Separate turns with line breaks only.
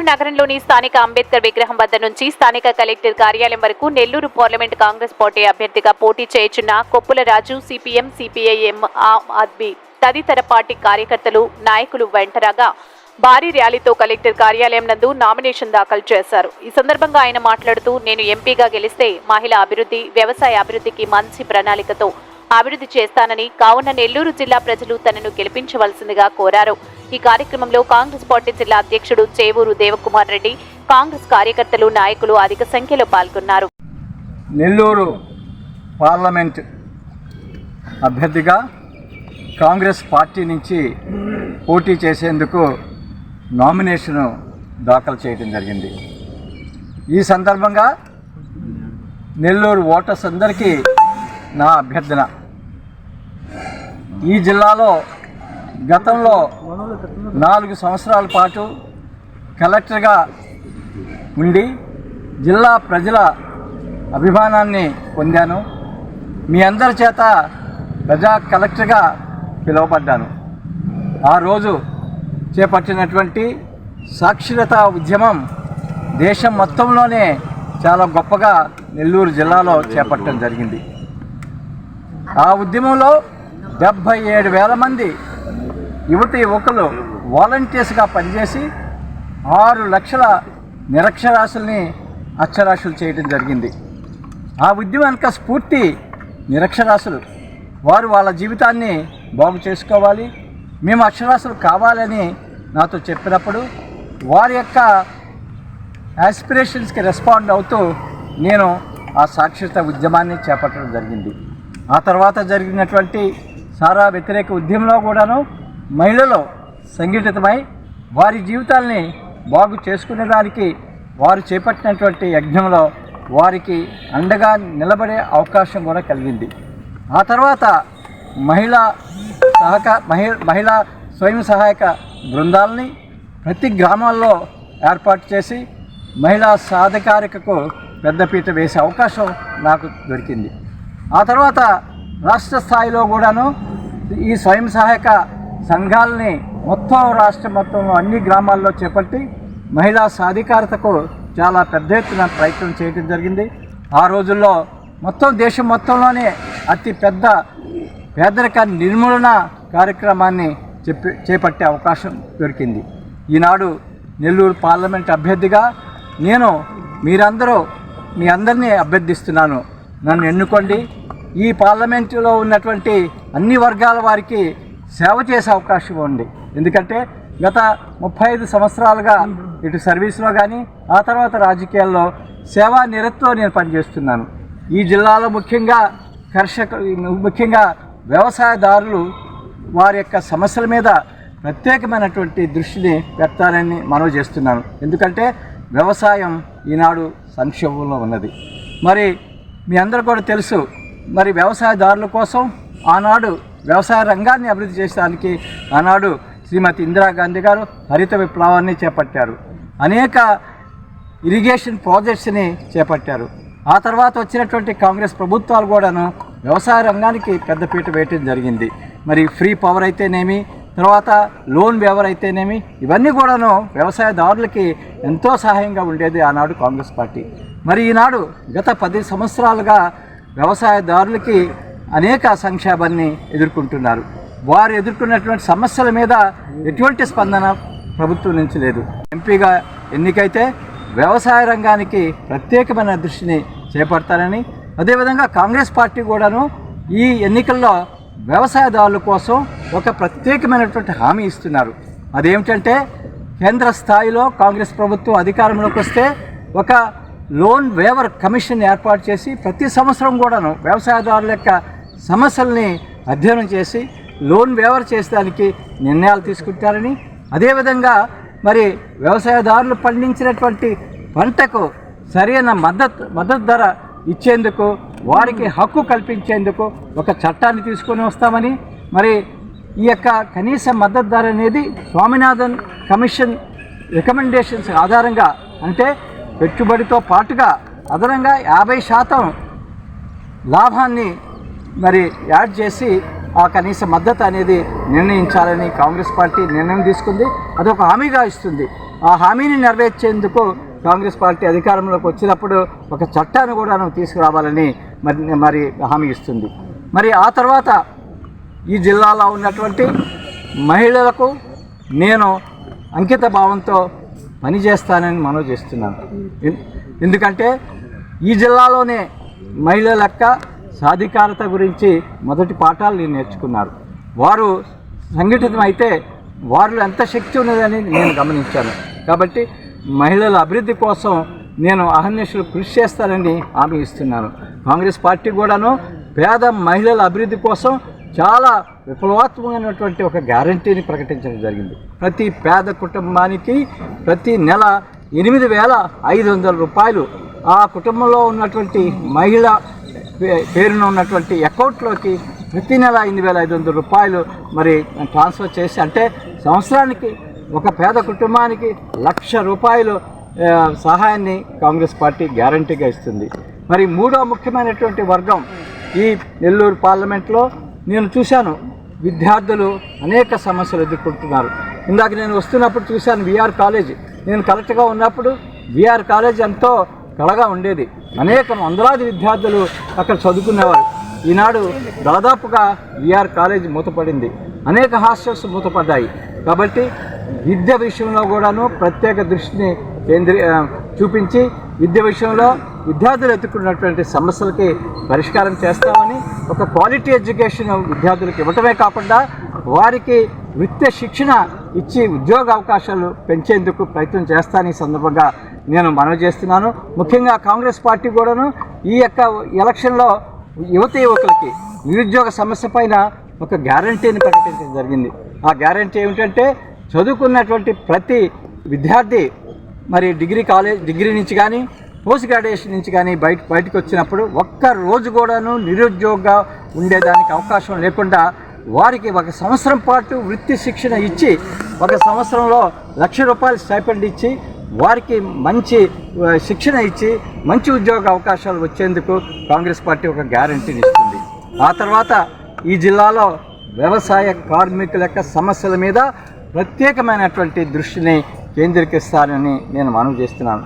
నెల్లూరు నగరంలోని స్థానిక అంబేద్కర్ విగ్రహం వద్ద నుంచి స్థానిక కలెక్టర్ కార్యాలయం వరకు నెల్లూరు పార్లమెంట్ కాంగ్రెస్ పార్టీ అభ్యర్థిగా పోటీ చేయుచున్న కొప్పుల రాజు సిపిఎం సిపిఐఎం ఆమ్ ఆద్మీ తదితర పార్టీ కార్యకర్తలు నాయకులు వెంటరాగా భారీ ర్యాలీతో కలెక్టర్ కార్యాలయం నందు నామినేషన్ దాఖలు చేశారు. ఈ సందర్భంగా ఆయన మాట్లాడుతూ నేను ఎంపీగా గెలిస్తే మహిళా అభివృద్ధి వ్యవసాయ అభివృద్ధికి మంచి ప్రణాళికతో అభివృద్ధి చేస్తానని కావున నెల్లూరు జిల్లా ప్రజలు తనను గెలిపించవలసిందిగా కోరారు. ఈ కార్యక్రమంలో కాంగ్రెస్ పార్టీ జిల్లా అధ్యక్షుడు చేవూరు దేవకుమార్ రెడ్డి కాంగ్రెస్ కార్యకర్తలు నాయకులు అధిక సంఖ్యలో పాల్గొన్నారు.
నెల్లూరు పార్లమెంట్ అభ్యర్థిగా కాంగ్రెస్ పార్టీ నుంచి పోటీ చేసేందుకు నామినేషను దాఖలు చేయడం జరిగింది. ఈ సందర్భంగా నెల్లూరు ఓటర్స్ అందరికీ నా అభ్యర్థన. ఈ జిల్లాలో గతంలో నాలుగు సంవత్సరాల పాటు కలెక్టర్గా ఉండి జిల్లా ప్రజల అభిమానాన్ని పొందాను. మీ అందరి చేత ప్రజా కలెక్టర్గా పిలువబడ్డాను. ఆ రోజు చేపట్టినటువంటి సాక్షరత ఉద్యమం దేశం మొత్తంలోనే చాలా గొప్పగా నెల్లూరు జిల్లాలో చేపట్టడం జరిగింది. ఆ ఉద్యమంలో డెబ్భై ఏడు వేల మంది యువతి యువకులు వాలంటీర్స్గా పనిచేసి ఆరు లక్షల నిరక్షరాస్యుల్ని అక్షరాస్యులు చేయడం జరిగింది. ఆ ఉద్యమం స్ఫూర్తి నిరక్షరాశులు వారు వాళ్ళ జీవితాన్ని బాగు చేసుకోవాలి. మేము అక్షరాస్యులు కావాలని నాతో చెప్పినప్పుడు వారి యొక్క యాస్పిరేషన్స్కి రెస్పాండ్ అవుతూ నేను ఆ సాక్షరత ఉద్యమాన్ని చేపట్టడం జరిగింది. ఆ తర్వాత జరిగినటువంటి సారా వ్యతిరేక ఉద్యమంలో కూడాను మహిళలు సంఘటితమై వారి జీవితాల్ని బాగు చేసుకునేదానికి వారు చేపట్టినటువంటి యజ్ఞంలో వారికి అండగా నిలబడే అవకాశం కూడా కలిగింది. ఆ తర్వాత మహిళా సహకార మహి మహిళా స్వయం సహాయక బృందాలని ప్రతి గ్రామాల్లో ఏర్పాటు చేసి మహిళా సాధికారికకు పెద్దపీట వేసే అవకాశం నాకు దొరికింది. ఆ తర్వాత రాష్ట్ర స్థాయిలో కూడాను ఈ స్వయం సహాయక సంఘాలని మొత్తం రాష్ట్రం మొత్తంలో అన్ని గ్రామాల్లో చేపట్టి మహిళా సాధికారతకు చాలా పెద్ద ఎత్తున ప్రయత్నం చేయడం జరిగింది. ఆ రోజుల్లో మొత్తం దేశం మొత్తంలోనే అతి పెద్ద పేదరిక నిర్మూలన కార్యక్రమాన్ని చెప్పి చేపట్టే అవకాశం దొరికింది. ఈనాడు నెల్లూరు పార్లమెంట్ అభ్యర్థిగా నేను మీరందరూ మీ అందరినీ అభ్యర్థిస్తున్నాను. నన్ను ఎన్నుకోండి. ఈ పార్లమెంటులో ఉన్నటువంటి అన్ని వర్గాల వారికి సేవ చేసే అవకాశం ఉంది. ఎందుకంటే గత ముప్పై ఐదు సంవత్సరాలుగా ఇటు సర్వీస్లో కానీ ఆ తర్వాత రాజకీయాల్లో సేవా నిరత్తో నేను పనిచేస్తున్నాను. ఈ జిల్లాలో ముఖ్యంగా కర్షక ముఖ్యంగా వ్యవసాయదారులు వారి యొక్క సమస్యల మీద ప్రత్యేకమైనటువంటి దృష్టిని పెట్టాలని మనవి చేస్తున్నాను. ఎందుకంటే వ్యవసాయం ఈనాడు సంక్షోభంలో ఉన్నది. మరి మీ అందరూ కూడా తెలుసు మరి వ్యవసాయదారుల కోసం ఆనాడు వ్యవసాయ రంగాన్ని అభివృద్ధి చేయడానికి ఆనాడు శ్రీమతి ఇందిరాగాంధీ గారు హరిత విప్లవాన్ని చేపట్టారు. అనేక ఇరిగేషన్ ప్రాజెక్ట్స్ని చేపట్టారు. ఆ తర్వాత వచ్చినటువంటి కాంగ్రెస్ ప్రభుత్వాలు కూడాను వ్యవసాయ రంగానికి పెద్దపీట వేయటం జరిగింది. మరి ఫ్రీ పవర్ అయితేనేమి తర్వాత లోన్ వ్యవర్ అయితేనేమి ఇవన్నీ కూడాను వ్యవసాయదారులకి ఎంతో సహాయంగా ఉండేది ఆనాడు కాంగ్రెస్ పార్టీ. మరి ఈనాడు గత పది సంవత్సరాలుగా వ్యవసాయదారులకి అనేక సంక్షేమాన్ని ఎదుర్కొంటున్నారు. వారు ఎదుర్కొన్నటువంటి సమస్యల మీద ఎటువంటి స్పందన ప్రభుత్వం నుంచి లేదు. ఎంపీగా ఎన్నికైతే వ్యవసాయ రంగానికి ప్రత్యేకమైన దృష్టిని చేపడతారని అదేవిధంగా కాంగ్రెస్ పార్టీ కూడాను ఈ ఎన్నికల్లో వ్యవసాయదారుల కోసం ఒక ప్రత్యేకమైనటువంటి హామీ ఇస్తున్నారు. అదేమిటంటే కేంద్ర స్థాయిలో కాంగ్రెస్ ప్రభుత్వం అధికారంలోకి వస్తే ఒక లోన్ వేవర్ కమిషన్ ఏర్పాటు చేసి ప్రతి సంవత్సరం కూడాను వ్యవసాయదారుల యొక్క సమస్యల్ని అధ్యయనం చేసి లోన్ వేవర్ చేసేదానికి నిర్ణయాలు తీసుకుంటారని అదేవిధంగా మరి వ్యవసాయదారులు పండించినటువంటి పంటకు సరైన మద్దతు మద్దతు ధర ఇచ్చేందుకు వారికి హక్కు కల్పించేందుకు ఒక చట్టాన్ని తీసుకొని వస్తామని మరి ఈ యొక్క కనీస మద్దతు ధర అనేది స్వామినాథన్ కమిషన్ రికమెండేషన్స్ ఆధారంగా అంటే పెట్టుబడితో పాటుగా అదనంగా యాభై శాతం లాభాన్ని మరి యాడ్ చేసి ఆ కనీస మద్దతు అనేది నిర్ణయించాలని కాంగ్రెస్ పార్టీ నిర్ణయం తీసుకుంది. అదొక హామీగా ఇస్తుంది. ఆ హామీని నెరవేర్చేందుకు కాంగ్రెస్ పార్టీ అధికారంలోకి వచ్చినప్పుడు ఒక చట్టాన్ని కూడా తీసుకురావాలని మరి మరి హామీ ఇస్తుంది. మరి ఆ తర్వాత ఈ జిల్లాలో ఉన్నటువంటి మహిళలకు నేను అంకిత భావంతో పనిచేస్తానని మనవి చేస్తున్నాను. ఎందుకంటే ఈ జిల్లాలోనే మహిళల యొక్క సాధికారత గురించి మొదటి పాఠాలు నేను నేర్చుకున్నారు. వారు సంఘటితం అయితే వారిలో ఎంత శక్తి ఉన్నదని నేను గమనించాను. కాబట్టి మహిళల అభివృద్ధి కోసం నేను అహర్నిశలు కృషి చేస్తానని హామీ ఇస్తున్నాను. కాంగ్రెస్ పార్టీ కూడాను పేద మహిళల అభివృద్ధి కోసం చాలా విప్లవాత్మకమైనటువంటి ఒక గ్యారంటీని ప్రకటించడం జరిగింది. ప్రతి పేద కుటుంబానికి ప్రతి నెల ఎనిమిది వేల ఐదు వందల రూపాయలు ఆ కుటుంబంలో ఉన్నటువంటి మహిళ పేరున ఉన్నటువంటి అకౌంట్లోకి ప్రతి నెల ఎనిమిది వేల ఐదు వందల రూపాయలు మరి ట్రాన్స్ఫర్ చేసి అంటే సంవత్సరానికి ఒక పేద కుటుంబానికి లక్ష రూపాయలు సహాయాన్ని కాంగ్రెస్ పార్టీ గ్యారంటీగా ఇస్తుంది. మరి మూడో ముఖ్యమైనటువంటి వర్గం ఈ నెల్లూరు పార్లమెంట్లో నేను చూశాను. విద్యార్థులు అనేక సమస్యలు ఎదుర్కొంటున్నారు. ఇందాక నేను వస్తున్నప్పుడు చూశాను విఆర్ కాలేజ్. నేను కరెక్ట్గా ఉన్నప్పుడు విఆర్ కాలేజ్ ఎంతో కళగా ఉండేది. అనేక వందలాది విద్యార్థులు అక్కడ చదువుకునేవారు. ఈనాడు దాదాపుగా విఆర్ కాలేజ్ మూతపడింది. అనేక హాస్టల్స్ మూతపడ్డాయి. కాబట్టి విద్య విషయంలో కూడాను ప్రత్యేక దృష్టిని కేంద్రీ చూపించి విద్య విషయంలో విద్యార్థులు ఎదుర్కొన్నటువంటి సమస్యలకి పరిష్కారం చేస్తామని ఒక క్వాలిటీ ఎడ్యుకేషన్ విద్యార్థులకు ఇవ్వటమే కాకుండా వారికి వృత్తి శిక్షణ ఇచ్చి ఉద్యోగ అవకాశాలు పెంచేందుకు ప్రయత్నం చేస్తాను ఈ సందర్భంగా నేను మనవి చేస్తున్నాను. ముఖ్యంగా కాంగ్రెస్ పార్టీ కూడాను ఈ యొక్క ఎలక్షన్లో యువత యువకులకి నిరుద్యోగ సమస్య పైన ఒక గ్యారంటీని ప్రకటించడం జరిగింది. ఆ గ్యారంటీ ఏమిటంటే చదువుకున్నటువంటి ప్రతి విద్యార్థి మరి డిగ్రీ కాలేజ్ డిగ్రీ నుంచి కానీ పోస్ట్ గ్రాడ్యుయేషన్ నుంచి కానీ బయట బయటకు వచ్చినప్పుడు ఒక్క రోజు కూడాను నిరుద్యోగంగా ఉండేదానికి అవకాశం లేకుండా వారికి ఒక సంవత్సరం పాటు వృత్తి శిక్షణ ఇచ్చి ఒక సంవత్సరంలో లక్ష రూపాయలు స్టైపెండ్ ఇచ్చి వారికి మంచి శిక్షణ ఇచ్చి మంచి ఉద్యోగ అవకాశాలు వచ్చేందుకు కాంగ్రెస్ పార్టీ ఒక గ్యారంటీని ఇస్తుంది. ఆ తర్వాత ఈ జిల్లాలో వ్యవసాయ కార్మికుల యొక్క సమస్యల మీద ప్రత్యేకమైనటువంటి దృష్టిని కేంద్రీకరిస్తారని నేను మనవి చేస్తున్నాను.